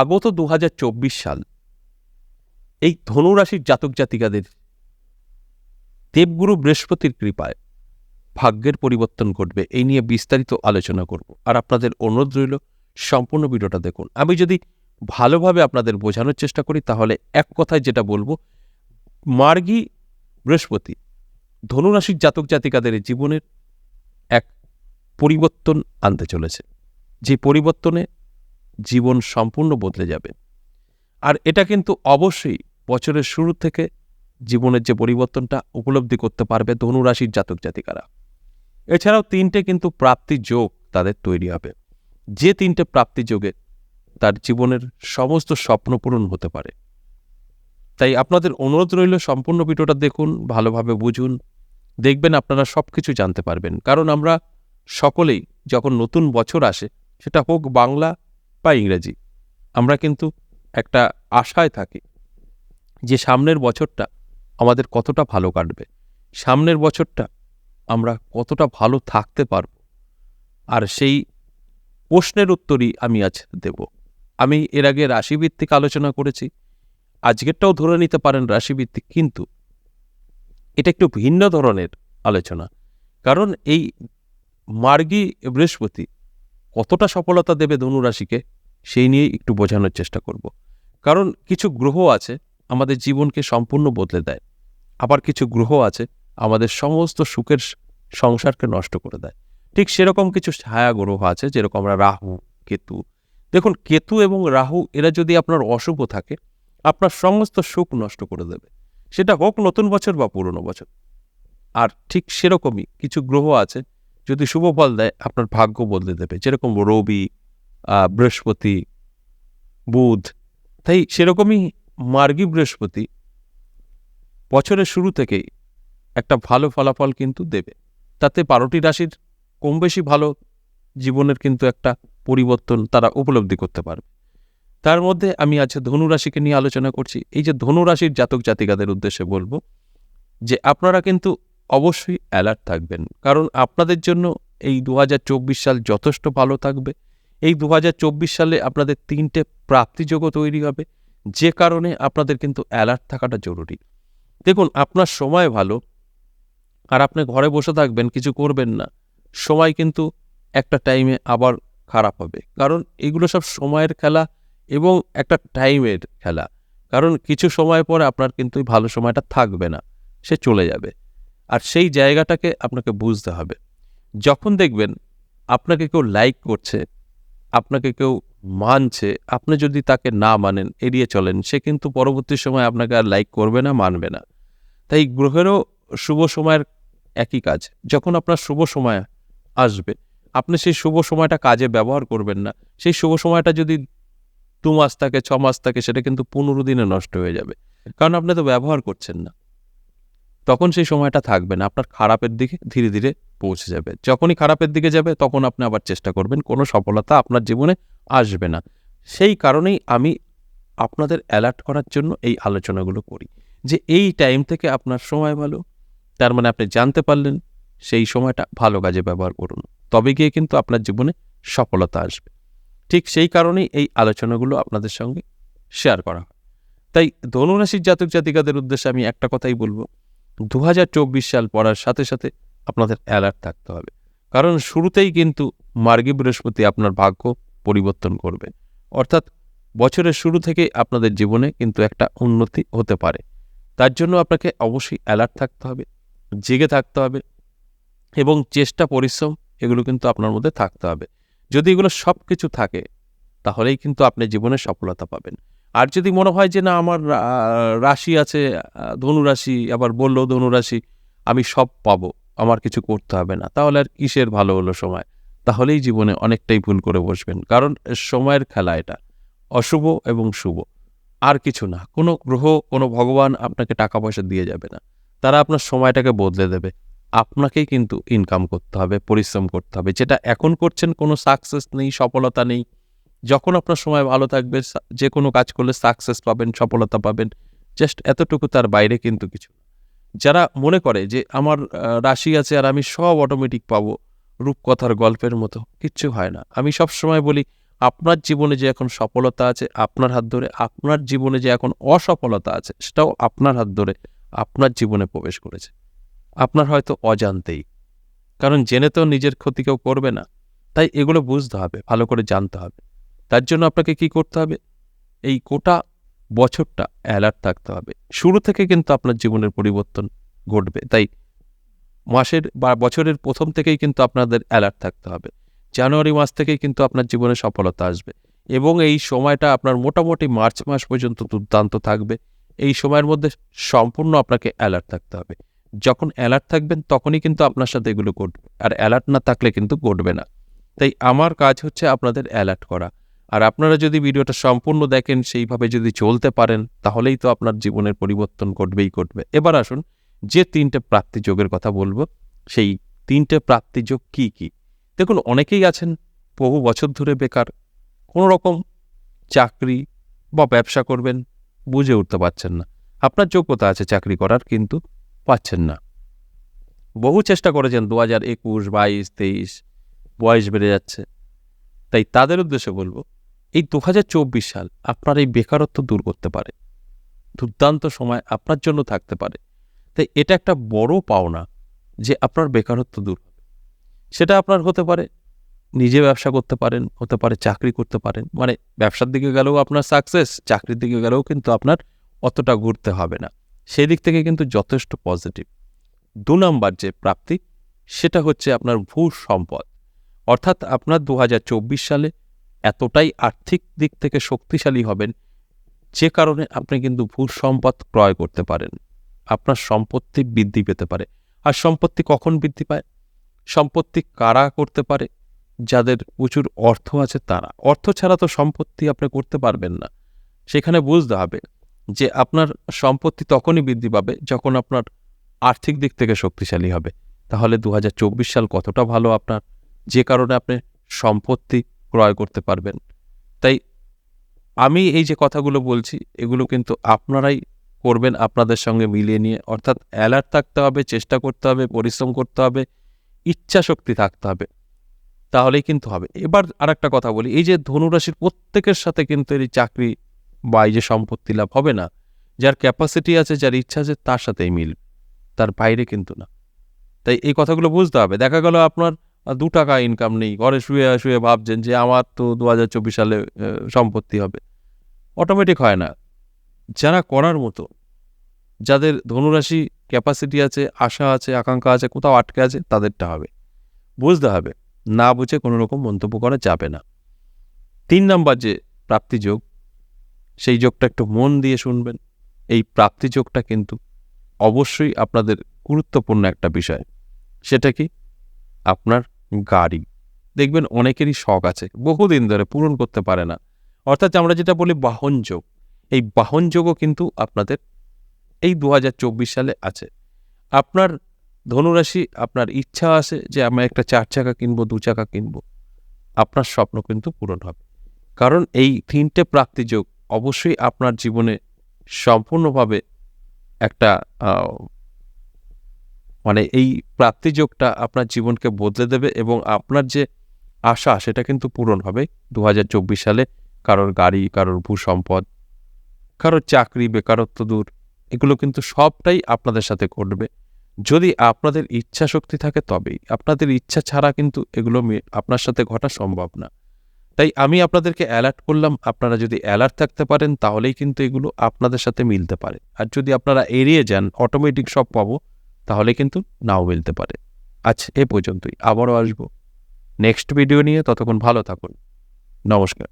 আগত দু হাজার চব্বিশ সাল। এই ধনুরাশির জাতক জাতিকাদের দেবগুরু বৃহস্পতির কৃপায় ভাগ্যের পরিবর্তন ঘটবে। এই নিয়ে বিস্তারিত আলোচনা করব। আর আপনাদের অনুরোধ রইল, সম্পূর্ণ ভিডিওটা দেখুন। আমি যদি ভালোভাবে আপনাদের বোঝানোর চেষ্টা করি, তাহলে এক কথায় যেটা বলব, মার্গী বৃহস্পতি ধনুরাশির জাতক জাতিকাদের জীবনের এক পরিবর্তন আনতে চলেছে। যে পরিবর্তনে জীবন সম্পূর্ণ বদলে যাবে। আর এটা কিন্তু অবশ্যই বছরের শুরু থেকে জীবনের যে পরিবর্তনটা উপলব্ধি করতে পারবে ধনুরাশির জাতক জাতিকারা। এছাড়াও তিনটে কিন্তু প্রাপ্তি যোগ তাদের তৈরি হবে। যে তিনটে প্রাপ্তি যোগে তার জীবনের সমস্ত স্বপ্ন পূরণ হতে পারে। তাই আপনাদের অনুরোধ রইল সম্পূর্ণ ভিডিওটা দেখুন, ভালোভাবে বুঝুন, দেখবেন আপনারা সব কিছু জানতে পারবেন। কারণ আমরা সকলেই যখন নতুন বছর আসে, সেটা হোক বাংলা বা ইংরেজি। আমরা কিন্তু একটা আশায় থাকি যে সামনের বছরটা আমাদের কতটা ভালো কাটবে। সামনের বছরটা আমরা কতটা ভালো থাকতে পারব। আর সেই প্রশ্নের উত্তরই আমি আজ দেব। আমি এর আগে রাশিভিত্তিক আলোচনা করেছি। আজকেরটাও ধরে নিতে পারেন রাশিভিত্তিক, কিন্তু এটা একটু ভিন্ন ধরনের আলোচনা। কারণ এই মার্গী বৃহস্পতি কতটা সফলতা দেবে ধনুরাশিকে সেই নিয়েই একটু বোঝানোর চেষ্টা করব। কারণ কিছু গ্রহ আছে আমাদের জীবনকে সম্পূর্ণ বদলে দেয়। আবার কিছু গ্রহ আছে আমাদের সমস্ত সুখের সংসারকে নষ্ট করে দেয়। ঠিক সেরকম কিছু ছায়া গ্রহ আছে যেরকম আমরা রাহু, কেতু। দেখুন, কেতু এবং রাহু, এরা যদি আপনার অশুভ থাকে, আপনার সমস্ত সুখ নষ্ট করে দেবে। সেটা হোক নতুন বছর বা পুরনো বছর। আর ঠিক সেরকমই কিছু গ্রহ আছে যদি শুভ ফল দেয়, আপনার ভাগ্য বদলে দেবে। যেরকম রবি বৃহস্পতি, বুধ, তাই সেরকমই মার্গী বৃহস্পতি বছরের শুরু থেকেই একটা ভালো ফলাফল কিন্তু দেবে। তাতে বারোটি রাশির কম বেশি ভালো জীবনের কিন্তু একটা পরিবর্তন তারা উপলব্ধি করতে পারবে। তার মধ্যে আমি আজ ধনুরাশিকে নিয়ে আলোচনা করছি। এই যে ধনুরাশির জাতক জাতিকাদের উদ্দেশ্যে বলব যে আপনারা কিন্তু অবশ্যই অ্যালার্ট থাকবেন। কারণ আপনাদের জন্য এই দু হাজার চব্বিশ সাল যথেষ্ট ভালো থাকবে। এই দু হাজার চব্বিশ সালে আপনাদের তিনটে প্রাপ্তিযোগ্য তৈরি হবে। যে কারণে আপনাদের কিন্তু অ্যালার্ট থাকাটা জরুরি। দেখুন, আপনার সময় ভালো আর আপনি ঘরে বসে থাকবেন, কিছু করবেন না। সময় কিন্তু একটা টাইমে আবার খারাপ হবে। কারণ এগুলো সব সময়ের খেলা এবং একটা টাইমের খেলা। কারণ কিছু সময় পরে আপনার কিন্তু ভালো সময়টা থাকবে না, সে চলে যাবে। আর সেই জায়গাটাকে আপনাকে বুঝতে হবে। যখন দেখবেন আপনাকে কেউ লাইক করছে আপনাকে কেউ মানছে, আপনি যদি তাকে না মানেন, এড়িয়ে চলেন, সে কিন্তু পরবর্তী সময় আপনাকে আর লাইক করবে না, মানবে না। তাই গ্রহেরও শুভ সময়ের একই কাজ, যখন আপনার শুভ সময় আসবে, আপনি সেই শুভ সময়টা কাজে ব্যবহার করবেন না। সেই শুভ সময়টা যদি দু মাস থাকে, ছ মাস থাকে, সেটা কিন্তু পনেরো দিনে নষ্ট হয়ে যাবে, কারণ আপনি তো ব্যবহার করছেন না। তখন সেই সময়টা থাকবে না। আপনার খারাপের দিকে ধীরে ধীরে পৌঁছে যাবে। যখনই খারাপের দিকে যাবে, তখন আপনি আবার চেষ্টা করবেন, কোনো সফলতা আপনার জীবনে আসবে না। সেই কারণেই আমি আপনাদের অ্যালার্ট করার জন্য এই আলোচনাগুলো করি যে এই টাইম থেকে আপনার সময় ভালো। তার মানে আপনি জানতে পারলেন, সেই সময়টা ভালো কাজে ব্যবহার করুন। তবে গিয়ে কিন্তু আপনার জীবনে সফলতা আসবে। ঠিক সেই কারণেই এই আলোচনাগুলো আপনাদের সঙ্গে শেয়ার করা হয়। তাই ধনুরাশির জাতক জাতিকাদের উদ্দেশ্যে আমি একটা কথাই বলব। দু হাজার চব্বিশ সাল পড়ার সাথে সাথে আপনাদের অ্যালার্ট থাকতে হবে। কারণ শুরুতেই কিন্তু মার্গী বৃহস্পতি আপনার ভাগ্য পরিবর্তন করবে। অর্থাৎ বছরের শুরু থেকেই আপনাদের জীবনে কিন্তু একটা উন্নতি হতে পারে। তার জন্য আপনাকে অবশ্যই অ্যালার্ট থাকতে হবে, জেগে থাকতে হবে এবং চেষ্টা, পরিশ্রম এগুলো কিন্তু আপনার মধ্যে থাকতে হবে। যদি এগুলো সব কিছু থাকে, তাহলেই কিন্তু আপনি জীবনে সফলতা পাবেন। আর যদি মনে হয় যে না, আমার রাশি আছে ধনুরাশি আবার বলল ধনুরাশি আমি সব পাবো, আমার কিছু করতে হবে না। তাহলে আর কিসের ভালো হলো সময়? তাহলেই জীবনে অনেকটাই ভুল করে বসবেন। কারণ সময়ের খেলা এটা। অশুভ এবং শুভ। আর কিছু না। কোনো গ্রহ, কোনো ভগবান আপনাকে টাকা পয়সা দিয়ে যাবে না। তারা আপনার সময়টাকে বদলে দেবে। আপনাকেই কিন্তু ইনকাম করতে হবে, পরিশ্রম করতে হবে। যেটা এখন করছেন, কোনো সাকসেস নেই, সফলতা নেই যখন আপনার সময় ভালো থাকবে যে কোনো কাজ করলে সাকসেস পাবেন, সফলতা পাবেন জাস্ট এতটুকু তার বাইরে কিন্তু কিছু যারা মনে করে যে আমার রাশি আছে আর আমি সব অটোমেটিক পাবো, রূপকথার গল্পের মতো, কিচ্ছু হয় না। আমি সব সময় বলি, আপনার জীবনে যে এখন সফলতা আছে, আপনার হাত ধরে, আপনার জীবনে যে এখন অসফলতা আছে, সেটাও আপনার হাত ধরে, আপনার জীবনে প্রবেশ করেছে। আপনার হয়তো অজান্তেই। কারণ জেনে তো নিজের ক্ষতি কেউ করবে না। তাই এগুলো বুঝতে হবে, ভালো করে জানতে হবে। তার জন্য আপনাকে কি করতে হবে? এই গোটা বছরটা অ্যালার্ট থাকতে হবে। শুরু থেকে কিন্তু আপনার জীবনের পরিবর্তন ঘটবে। তাই মাসের বা বছরের প্রথম থেকেই কিন্তু আপনাদের অ্যালার্ট থাকতে হবে। জানুয়ারি মাস থেকেই কিন্তু আপনার জীবনে সফলতা আসবে। এবং এই সময়টা আপনার মোটামুটি মার্চ মাস পর্যন্ত দুর্দান্ত থাকবে। এই সময়ের মধ্যে সম্পূর্ণ আপনাকে অ্যালার্ট থাকতে হবে। যখন অ্যালার্ট থাকবেন তখনই কিন্তু আপনার সাথে এগুলো ঘটবে। আর অ্যালার্ট না থাকলে কিন্তু ঘটবে না। তাই আমার কাজ হচ্ছে আপনাদের অ্যালার্ট করা। আর আপনারা যদি ভিডিওটা সম্পূর্ণ দেখেন, সেইভাবে যদি চলতে পারেন, তাহলেই তো আপনার জীবনের পরিবর্তন ঘটবেই ঘটবে। এবার আসুন, যে তিনটে প্রাপ্তিযোগের কথা বলব, সেই তিনটে প্রাপ্তিযোগ কি কি? দেখুন, অনেকেই আছেন বহু বছর ধরে বেকার কোনো রকম চাকরি বা ব্যবসা করবেন, বুঝে উঠতে পারছেন না। আপনার যোগ্যতা আছে চাকরি করার, কিন্তু পাচ্ছেন না। বহু চেষ্টা করেছেন দু হাজার একুশ, বাইশ, তেইশ, বয়স বেড়ে যাচ্ছে। তাই তাদের উদ্দেশ্যে বলব এই দু সাল আপনার এই বেকারত্ব দূর করতে পারে। দুর্দান্ত সময় আপনার জন্য থাকতে পারে। তাই এটা একটা বড় পাওনা যে আপনার বেকারত্ব দূর সেটা আপনার হতে পারে, নিজে ব্যবসা করতে পারেন, হতে পারে চাকরি করতে পারেন। মানে ব্যবসার দিকে গেলেও আপনার সাকসেস চাকরির দিকে গেলেও কিন্তু আপনার অতটা ঘুরতে হবে না। সেই দিক থেকে কিন্তু যথেষ্ট পজিটিভ দু নম্বর যে প্রাপ্তি, সেটা হচ্ছে আপনার ভূ সম্পদ অর্থাৎ আপনার দু হাজার চব্বিশ সালে এতটাই আর্থিক দিক থেকে শক্তিশালী হবেন, যে কারণে আপনি কিন্তু ভূ সম্পদ ক্রয় করতে পারেন। আপনার সম্পত্তি বৃদ্ধি পেতে পারে। আর সম্পত্তি কখন বৃদ্ধি পায়? সম্পত্তি কারা করতে পারে? যাদের প্রচুর অর্থ আছে তারা। অর্থ ছাড়া তো সম্পত্তি আপনি করতে পারবেন না। সেখানে বুঝতে হবে যে আপনার সম্পত্তি তখনই বৃদ্ধি পাবে যখন আপনার আর্থিক দিক থেকে শক্তিশালী হবে। তাহলে দু হাজার চব্বিশ সাল কতটা ভালো আপনার? যে কারণে আপনি সম্পত্তি ক্রয় করতে পারবেন। তাই আমি এই যে কথাগুলো বলছি, এগুলো কিন্তু আপনারাই করবেন আপনাদের সঙ্গে মিলিয়ে নিয়ে। অর্থাৎ অ্যালার্ট থাকতে হবে, চেষ্টা করতে হবে, পরিশ্রম করতে হবে ইচ্ছা শক্তি থাকতে হবে। তাহলেই কিন্তু হবে। এবার আর একটা কথা বলি, এই যে ধনুরাশির প্রত্যেকের সাথে কিন্তু এই চাকরি বা এই যে সম্পত্তি লাভ হবে না। যার ক্যাপাসিটি আছে, যার ইচ্ছা আছে, তার সাথেই মিলবে। তার বাইরে কিন্তু না। তাই এই কথাগুলো বুঝতে হবে। দেখা গেল আপনার দু টাকা ইনকাম নেই। ঘরে শুয়ে শুয়ে ভাবছেন যে আমার তো দু হাজার চব্বিশ সালে সম্পত্তি হবে। অটোমেটিক হয় না। যারা করার মতো, যাদের ধনুরাশি ক্যাপাসিটি আছে, আশা আছে, আকাঙ্ক্ষা আছে, কোথাও আটকে আছে, তাদেরটা হবে। বুঝতে হবে, না বুঝে কোনো রকম মন্তব্য করা যাবে না। তিন নম্বর যে প্রাপ্তিযোগ সেই যোগটা একটু মন দিয়ে শুনবেন। এই প্রাপ্তিযোগটা কিন্তু অবশ্যই আপনাদের গুরুত্বপূর্ণ একটা বিষয়। সেটা কি? আপনার গাড়ি। দেখবেন অনেকেরই শখ আছে, বহুদিন ধরে পূরণ করতে পারে না। অর্থাৎ আমরা যেটা বলি বাহন যোগ। এই বাহনযোগও কিন্তু আপনাদের এই দু হাজার চব্বিশ সালে আছে। আপনার ধনুরাশি, আপনার ইচ্ছা আছে যে আমি একটা চার চাকা কিনবো, দু চাকা কিনবো। আপনার স্বপ্ন কিন্তু পূরণ হবে। কারণ এই তিনটে প্রাপ্তিযোগ অবশ্যই আপনার জীবনে সম্পূর্ণভাবে একটা মানে এই প্রাপ্তিযোগটা আপনার জীবনকে বদলে দেবে এবং আপনার যে আশা সেটা কিন্তু পূরণ হবে দু হাজার চব্বিশ সালে। কারোর গাড়ি, কারোর ভূসম্পদ, কারোর চাকরি, বেকারত্ব দূর, এগুলো কিন্তু সবটাই আপনাদের সাথে ঘটবে। যদি আপনাদের ইচ্ছা শক্তি থাকে তবেই। আপনাদের ইচ্ছা ছাড়া কিন্তু এগুলো আপনার সাথে ঘটা সম্ভব না। তাই আমি আপনাদেরকে অ্যালার্ট করলাম, আপনারা যদি অ্যালার্ট থাকতে পারেন তাহলেই কিন্তু এগুলো আপনাদের সাথে মিলতে পারে। আর যদি আপনারা এড়িয়ে যান অটোমেটিক সব পাবো। তাহলে কিন্তু নাও মিলতে পারে। আচ্ছা এ পর্যন্তই। আবারও আসব। নেক্সট ভিডিও নিয়ে ততক্ষণ ভালো থাকুন। নমস্কার।